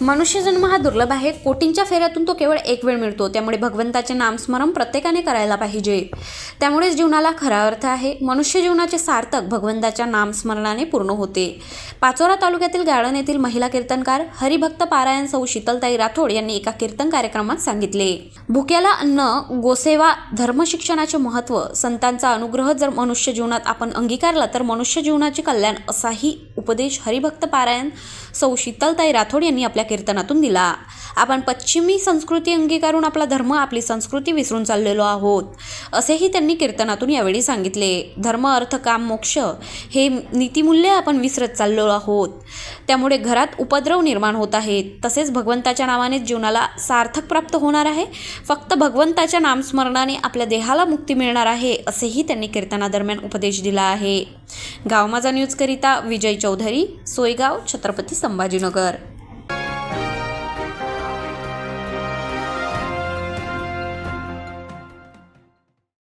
मनुष्यजन्म हा दुर्लभ आहे. कोटींच्या फेऱ्यातून तो केवळ एक वेळ मिळतो. त्यामुळे भगवंताचे नामस्मरण प्रत्येकाने करायला पाहिजे. त्यामुळेच जीवनाला खरा अर्थ आहे. मनुष्य जीवनाचे सार्थक भगवंताच्या नामस्मरणाने पूर्ण होते. पाचोरा तालुक्यातील गाळण येथील महिला कीर्तनकार हरिभक्त पारायण सौ शीतलताई राठोड यांनी एका कीर्तन कार्यक्रमात सांगितले. भुक्याला अन्न गोसेवा धर्मशिक्षणाचे महत्त्व संतांचा अनुग्रह जर मनुष्य जीवनात आपण अंगीकारला तर मनुष्य जीवनाचे कल्याण असाही उपदेश हरिभक्त पारायण सौ शीतलताई राठोड यांनी आपल्या कीर्तनातून दिला. आपण पश्चिमी संस्कृती अंगीकारून आपला धर्म आपली संस्कृती विसरून चाललेलो आहोत असेही त्यांनी कीर्तनातून यावेळी सांगितले. धर्म अर्थ काम मोक्ष हे नीतिमूल्य आपण विसरत चाललो आहोत. त्यामुळे घरात उपद्रव निर्माण होत आहेत. तसेच भगवंताच्या नावाने जीवनाला सार्थक प्राप्त होणार आहे. फक्त भगवंताच्या नामस्मरणाने आपल्या देहाला मुक्ती मिळणार आहे असेही त्यांनी कीर्तनादरम्यान उपदेश दिला आहे. गाव माझा न्यूजकरिता विजय चौधरी. सोयगाव छत्रपती संभाजीनगर.